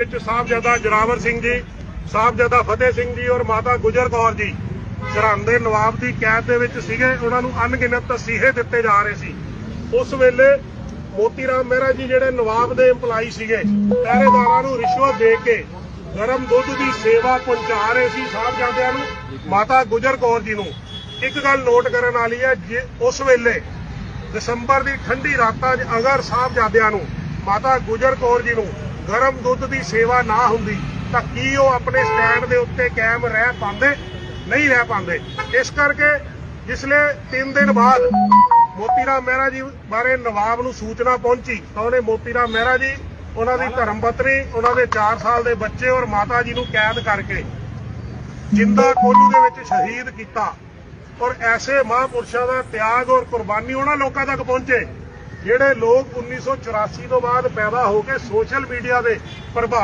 ਵਿੱਚ ਸਾਹਿਬਜ਼ਾਦਾ ਜਰਾਵਰ ਸਿੰਘ ਜੀ, ਸਾਹਿਬਜ਼ਾਦਾ ਫਤਿਹ ਸਿੰਘ ਜੀ ਔਰ ਮਾਤਾ ਗੁਜਰ ਕੌਰ ਜੀ ਸਰਹੰਦ ਦੇ ਨਵਾਬ ਦੀ ਕੈਦ ਦੇ ਵਿੱਚ ਸੀਗੇ। ਉਹਨਾਂ ਨੂੰ ਅਣਗਿਣਤ ਤਸੀਹੇ ਦਿੱਤੇ ਜਾ ਰਹੇ ਸੀ। ਉਸ ਵੇਲੇ ਮੋਤੀ ਰਾਮ ਮਹਿਰਾ ਜੀ ਜਿਹੜੇ ਨਵਾਬ ਦੇ EMPLOYE ਸੀਗੇ, ਪਹਿਰੇਦਾਰਾਂ ਨੂੰ ਰਿਸ਼ਵਤ ਦੇ ਕੇ ਗਰਮ ਦੁੱਧ ਦੀ ਸੇਵਾ ਪਹੁੰਚਾ ਰਹੇ ਸੀ ਸਾਹਿਬਜ਼ਾਦਿਆਂ ਨੂੰ, ਮਾਤਾ ਗੁਜਰ ਕੌਰ ਜੀ ਨੂੰ। ਇੱਕ ਗੱਲ ਨੋਟ ਕਰਨ ਵਾਲੀ ਹੈ, ਜੇ ਉਸ ਵੇਲੇ ਦਸੰਬਰ ਦੀ ਠੰਡੀ ਰਾਤਾਂ 'ਚ ਅਗਰ ਸਾਹਿਬਜ਼ਾਦਿਆਂ ਨੂੰ, ਮਾਤਾ ਗੁਜਰ ਕੌਰ ਜੀ ਨੂੰ ਗਰਮ ਦੁੱਧ ਦੀ ਸੇਵਾ ਨਾ ਹੁੰਦੀ, ਤਾਂ ਕੀ ਉਹ ਆਪਣੇ ਸਟੈਂਡ ਦੇ ਉੱਤੇ ਕਾਇਮ ਰਹਿ ਪਾਉਂਦੇ, ਨਹੀਂ ਰਹਿ ਪਾਉਂਦੇ? ਇਸ ਕਰਕੇ ਜਿਸਲੇ 3 ਦਿਨ ਬਾਅਦ ਮੋਤੀ ਮਹਿਰਾ ਜੀ ਬਾਰੇ ਨਵਾਬ ਨੂੰ ਸੂਚਨਾ ਪਹੁੰਚੀ, ਤਾਂ ਉਹਨੇ ਮੋਤੀ ਰਾਮ ਮਹਿਰਾ ਜੀ, ਉਹਨਾਂ ਦੀ ਧਰਮ ਪਤਨੀ, ਉਹਨਾਂ ਦੇ 4 ਸਾਲ ਦੇ ਬੱਚੇ ਔਰ ਮਾਤਾ ਜੀ ਨੂੰ ਕੈਦ ਕਰਕੇ ਜਿੰਦਾ ਕੋਲੂ ਦੇ ਵਿੱਚ ਸ਼ਹੀਦ ਕੀਤਾ। ਔਰ ਐਸੇ ਮਹਾਂਪੁਰਸ਼ਾਂ ਦਾ ਤਿਆਗ ਔਰ ਕੁਰਬਾਨੀ ਉਹਨਾਂ ਲੋਕਾਂ ਤੱਕ ਪਹੁੰਚੇ। ਜਿਹੜੇ ਲੋਕ 1984 ਤੋਂ ਬਾਅਦ ਪੈਦਾ ਹੋ ਕੇ ਸੋਸ਼ਲ ਮੀਡੀਆ ਦੇ ਪ੍ਰਭਾਵ